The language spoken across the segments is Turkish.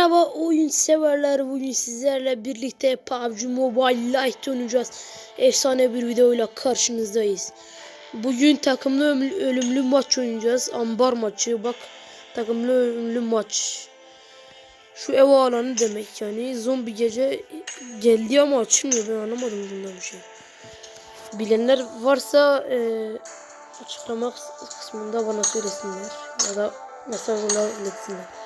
Merhaba oyun severler bugün sizlerle birlikte PUBG Mobile Lite oynayacağız. Efsane bir videoyla karşınızdayız. Bugün takımlı ölümlü, maç oynayacağız. Ambar maçı bak takımlı ölümlü maç. Şu ev alanı demek yani zombi gece geldi ama açılmıyor ben anlamadım bundan bir şey. Bilenler varsa e, açıklamak kısmında bana söylesinler ya da mesajlar iletsinler.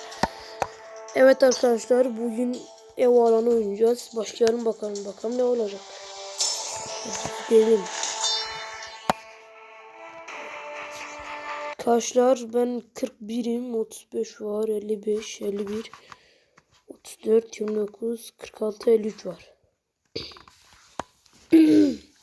Evet arkadaşlar bugün ev alanı oynayacağız. Başlayalım bakalım bakalım ne olacak. Gelin. Arkadaşlar ben 41'im 35 var 55 51 34 29 46 53 var.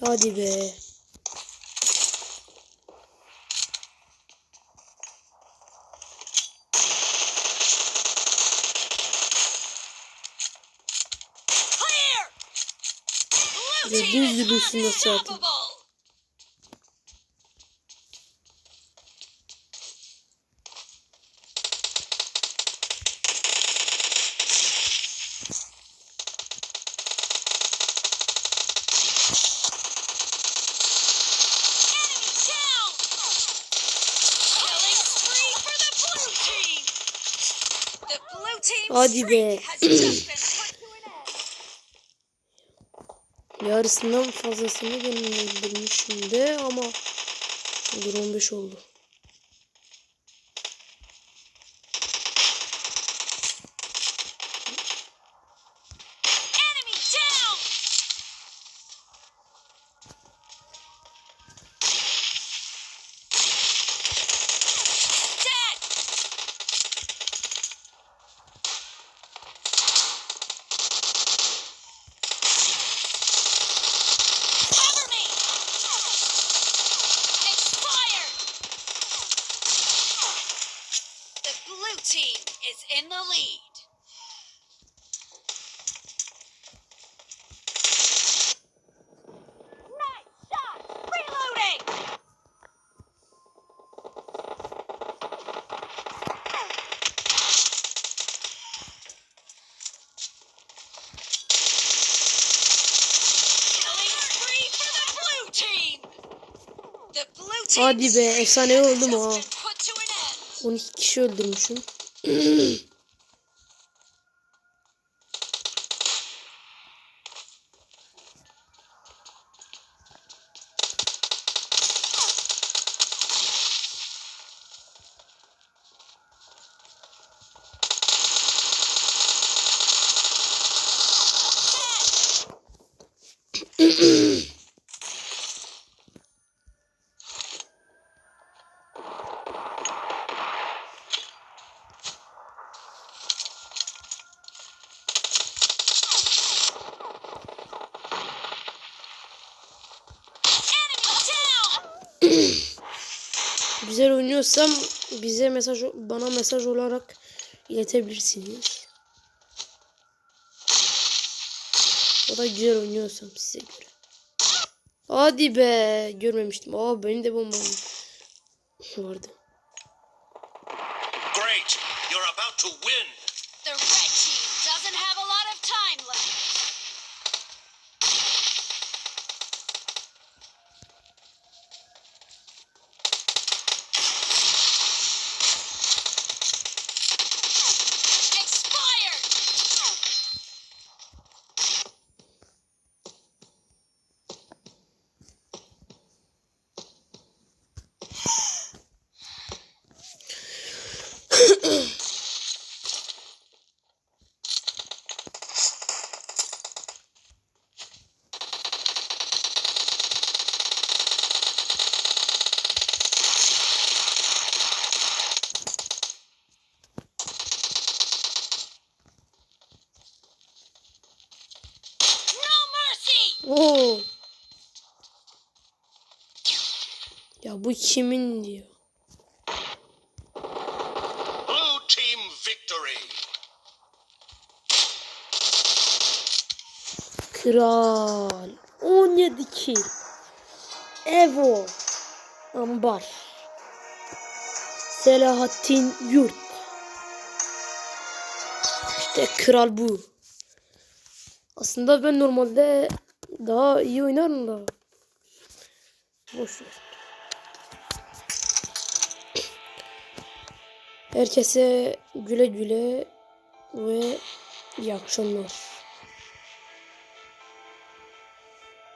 Hadi be. Team düz is yürüyorsun an end. Yarısından fazlasını ben öldürmüşüm de ama Dur 15 oldu. Hadi be, efsane has oldu mu just ha? been put to an end. 12 kişi öldürmüşüm. Güzel oynuyorsam bize mesaj bana mesaj olarak iletebilirsiniz. O da güzel oynuyorsam size göre. Hadi be görmemiştim. Aa benim de bombam vardı. Great! You're about to win! Oo. Ya bu kimin diyor. Blue team victory. Kral. 17 kill. Evo. Ambar. Selahattin Yurt. İşte kral bu. Aslında ben normalde daha iyi oynarım da. Boş ver. Herkese güle güle ve iyi akşamlar.